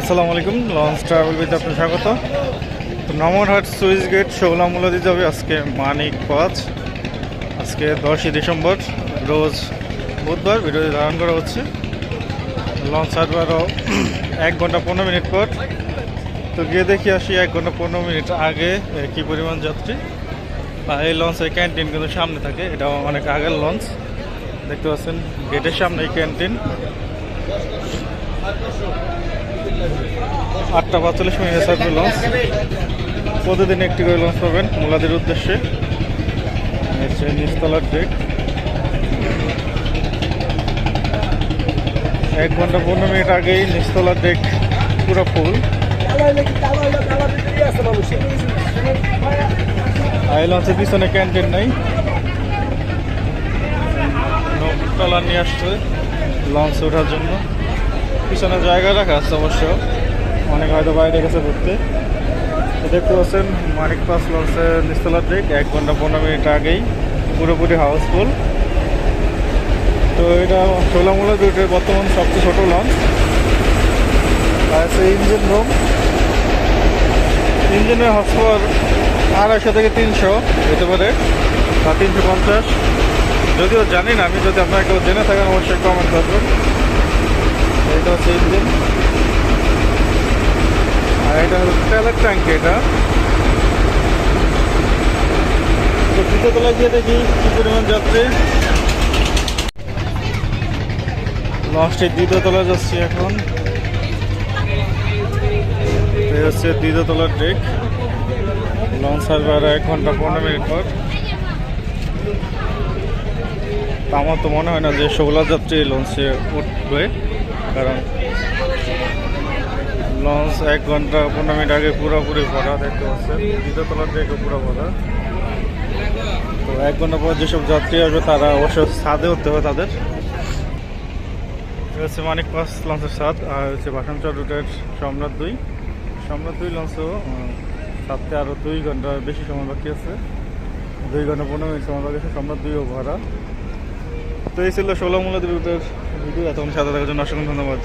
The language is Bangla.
আসসালামু আলাইকুম লঞ্চ ট্রাভেল উইথ আপনার স্বাগত। নমরহাট সুইচ গেট শোলামুলাদি যাবে আজকে মানিক পাঁচ। আজকে দশই ডিসেম্বর, রোজ বুধবার ভিডিওটি ধারণ করা হচ্ছে। লঞ্চ ছাড়বে আরও এক ঘণ্টা পনেরো মিনিট পর। তো গিয়ে দেখি আসি এক ঘণ্টা পনেরো মিনিট আগে কি পরিমাণ যাত্রী। এই লঞ্চের ক্যান্টিন কিন্তু সামনে থাকে এটা অনেক আগের লঞ্চ দেখতে পাচ্ছেন, গেটের সামনে এই ক্যান্টিন আটটা পাঁচচল্লিশ মিনিট থাকবে লঞ্চ প্রতিদিন একটি করে লঞ্চ পাবেন মোলাদের উদ্দেশ্যে। নিচতলার ডেক এক ঘণ্টা পনেরো মিনিট আগেই নিচতলার ডেক পুরো ফুল আর এই লঞ্চের পিছনে ক্যান্টিন নাই। ট্রলার নিয়ে আসছে। লঞ্চে ওঠার জন্য। পিছনে জায়গা রাখা আছে অবশ্য। অনেক হয়তো বাইরে গেছে ঘুরতে। দেখতে পাচ্ছেন মানিক পাস লঞ্চের নিস্তলার ডেক এক ঘণ্টা পনেরো মিনিট আগেই পুরোপুরি হাউসফুল তো এটা ষোলামূলা রুটের বর্তমান সবচেয়ে ছোটো লঞ্চ। আর আছে ইঞ্জিন রুম ইঞ্জিনের হর্স পাওয়ার আড়াইশো থেকে তিনশো হতে পারে, বা তিনশো পঞ্চাশ। যদিও জানি না, আমি যদি আপনারা কেউ জেনে থাকেন, অবশ্যই কমেন্ট করবেন। ইঞ্জিন আর এটা হচ্ছে তেলের ট্যাঙ্ক এটা। তো তলায় গিয়ে দেখি কি পরিমাণ যাত্রী লঞ্চটির দ্বিতীয় তলায় যাচ্ছি এখন। হচ্ছে দ্বিতীয় তলার ডেক লঞ্চ ছাড়বে আর এক ঘণ্টা পনেরো মিনিট পর। আমার তো মনে হয় না যে ষোলো যাত্রী লঞ্চে উঠবে। কারণ লঞ্চ এক ঘণ্টা পনেরো মিনিট আগে পুরোপুরি ভরা, দেখতে পাচ্ছেন। দ্বিতীয় তলার থেকে পুরো ভরা। তো এক ঘণ্টা পর যেসব যাত্রী আসবে, তারা অবশ্য ছাদে উঠতে হবে তাদের। হচ্ছে মানিক পাস লঞ্চের স্বাদ আর হচ্ছে বাসানচর রুটের সম্রাট দুই। সম্রাট দুই লঞ্চও সাততে আরও দুই ঘণ্টা বেশি সময় বাকি আছে। দুই ঘণ্টা পনেরো মিনিট সময় বাকি আছে, সম্রাট দুইও ভরা। তো এই ছিল ষোলো মূল্য ভিডিও এতক্ষণ সাথে থাকার জন্য অসংখ্য ধন্যবাদ।